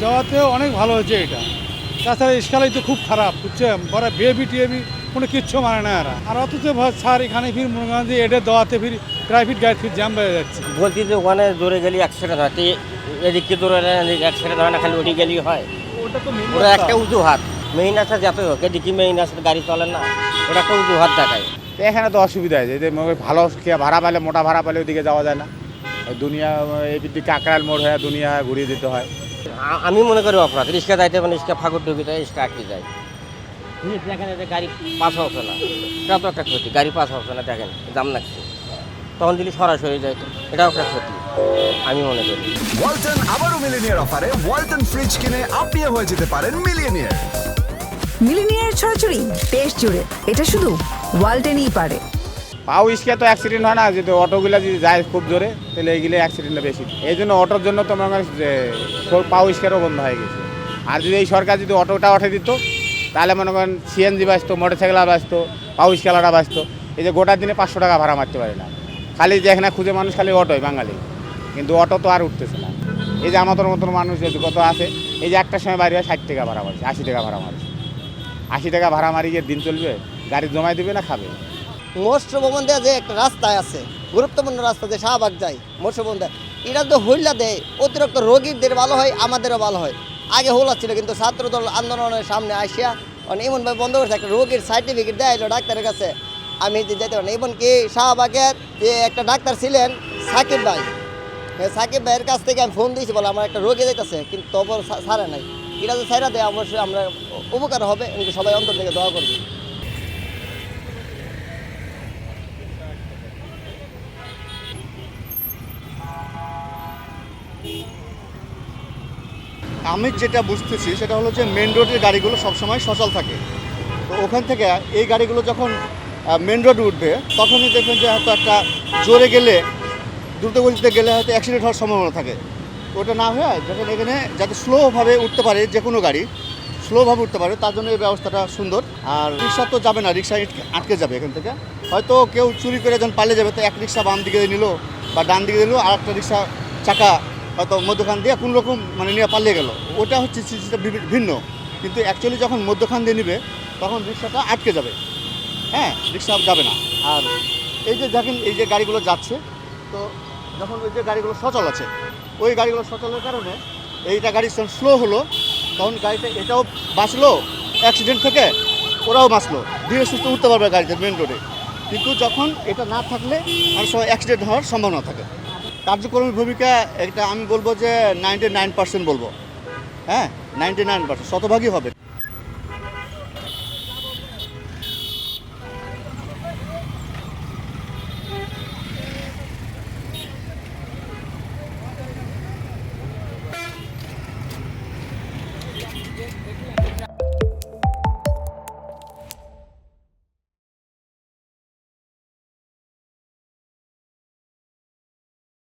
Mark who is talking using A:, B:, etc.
A: দেওয়াতেও অনেক ভালো হয়েছে এটা। তাছাড়া স্কালাই তো খুব খারাপ বুঝছেন? বড় বিএবি টিএবি কোনো কিচ্ছু মানে না এরা। আর অথচ স্যার এখানে ফির মনে করেন যে এটা দেওয়াতে ফির প্রাইভেট গাড়ি ফির জ্যাম বেড়ে যাচ্ছে।
B: বলছি যে ওখানে জোরে গেলে অ্যাক্সিডেন্ট হয় এদিকে জোরে অ্যাক্সিডেন্ট হয় না খালি ওটি গেলেই হয়।
A: ওটা
B: একটা উজুহাত। মেইন রাস্তা যাতে হোক এদিকে মেইন রাস্তা গাড়ি চলে না ওটা একটা উজুহাত দেখায়।
C: তো এখানে তো অসুবিধা আছে যে ভালো ভাড়া পেলে মোটা ভাড়া পেলে ওইদিকে যাওয়া যায় না। দুনিয়া এই দিকে কাকরাল মোড় হয়ে দুনিয়া ঘুরিয়ে দিতে হয়।
B: আমি মনে করি অপরাধ। রিক্সা যাইতে মানে রিক্সা ফাঁকুর ঢুকিতে রিক্সা আটকে যায়। দেখেন গাড়ি পাস হচ্ছে না। এটা তো একটা ক্ষতি গাড়ি পাস হচ্ছে না দেখেন দাম লাগছে। তখন যদি সরাসরি যায় এটাও একটা ক্ষতি আমি মনে করি।
D: ওয়ালটন আবারও মিলিনিয়ার অফারে ওয়ালটন ফ্রিজ কিনে আপনিও হয়ে যেতে পারেন মিলিয়নিয়ার
E: মিলিনিয়ার ছড়াছড়ি দেশ জুড়ে। এটা শুধু ওয়ালটেনই পারে।
C: পাও ইস্কে তো অ্যাক্সিডেন্ট হয় না যদি অটোগুলো যদি যায় খুব জোরে, তাহলে এইগুলো অ্যাক্সিডেন্টটা বেশি। এই জন্য অটোর জন্য তো মনে পাও ইস্কেরও বন্ধ হয়ে গেছে। আর যদি এই সরকার যদি অটোটা উঠে দিত, তাহলে মনে করেন সিএনজি বাঁচতো মোটর সাইকেল বাঁচতো, পাও ইস্কেলাটা বাঁচতো। এই যে গোটা দিনে পাঁচশো টাকা ভাড়া মারতে পারে না। খালি যে এখানে খুঁজে মানুষ খালি অটোই, বাঙালি। কিন্তু অটো তো আর উঠতেছে না। এই যে আমাদের মতন মানুষ যদি কত আছে, এই যে একটা সময় বাড়ি হয় ষাট টাকা ভাড়া মারছে, আশি টাকা ভাড়া মারছে। আশি টাকা ভাড়া মারি গিয়ে দিন চলবে, গাড়ি জমাই দেবে না খাবে?
F: মোস্ট ভবন দেওয়া যে একটা রাস্তায় আছে, গুরুত্বপূর্ণ রাস্তা যে শাহবাগ যায় মোস্ট ভবন দেয় এটা তো হইলা দেয়, অতিরিক্ত রোগীদের ভালো হয়, আমাদেরও ভালো হয়। আগে হোলা ছিল, কিন্তু ছাত্রদল আন্দোলনের সামনে আসিয়া মানে এমনভাবে বন্ধ করেছে, একটা রোগীর সার্টিফিকেট দেয় ডাক্তারের কাছে। আমি যেতে পারি এমনকি শাহবাগের যে একটা ডাক্তার ছিলেন, সাকিব ভাই সাকিব ভাইয়ের কাছ থেকে আমি ফোন দিয়েছি বলে, আমার একটা রোগী যাইতেছে, কিন্তু তবর সারে নাই। এটা তো সাইরা দেয় অবশ্যই আমরা উপকার হবে সবাই অন্তর থেকে দোয়া করব।
G: আমি যেটা বুঝতেছি, সেটা হলো যে মেন রোডের গাড়িগুলো সবসময় সচল থাকে। তো ওখান থেকে এই গাড়িগুলো যখন মেন রোড উঠবে, তখনই দেখবেন যে হয়তো একটা জোরে গেলে, দ্রুত গতিতে গেলে হয়তো অ্যাক্সিডেন্ট হওয়ার সম্ভাবনা থাকে। ওটা না হয়ে যখন এখানে যাতে স্লোভাবে উঠতে পারে যে কোনো গাড়ি স্লোভাবে উঠতে পারে, তার জন্য এই ব্যবস্থাটা সুন্দর। আর রিক্সা তো যাবে না, রিক্সা আটকে যাবে এখান থেকে। হয়তো কেউ চুরি করে যখন পালিয়ে যাবে, তো এক রিক্সা বাম দিকে নিল বা ডান দিকে দিল আর একটা রিক্সা চাকা হয়তো মধ্যখান দিয়ে কোনো রকম মানে নিয়ে পালিয়ে গেল। ওটা হচ্ছে বিভি- ভিন্ন। কিন্তু অ্যাকচুয়ালি যখন মধ্যখান দিয়ে নিবে, তখন রিক্সাটা আটকে যাবে। হ্যাঁ রিক্সা যাবে না। আর এই যে দেখেন, এই যে গাড়িগুলো যাচ্ছে, তো যখন ওই যে গাড়িগুলো সচল আছে, ওই গাড়িগুলো সচলের কারণে এইটা গাড়ি স্লো হলো, তখন গাড়িটা এটাও বাঁচলো অ্যাক্সিডেন্ট থেকে ওরাও বাঁচলো। ধীরে সুস্থ উঠতে পারবে গাড়িতে মেন রোডে কিন্তু যখন এটা না থাকলে আর সময় অ্যাক্সিডেন্ট হওয়ার সম্ভাবনা থাকে। কার্যক্রমের ভূমিকা এটা আমি বলব যে নাইনটি নাইন পার্সেন্ট বলব। হ্যাঁ? নাইনটি নাইন পার্সেন্ট শতভাগই হবে।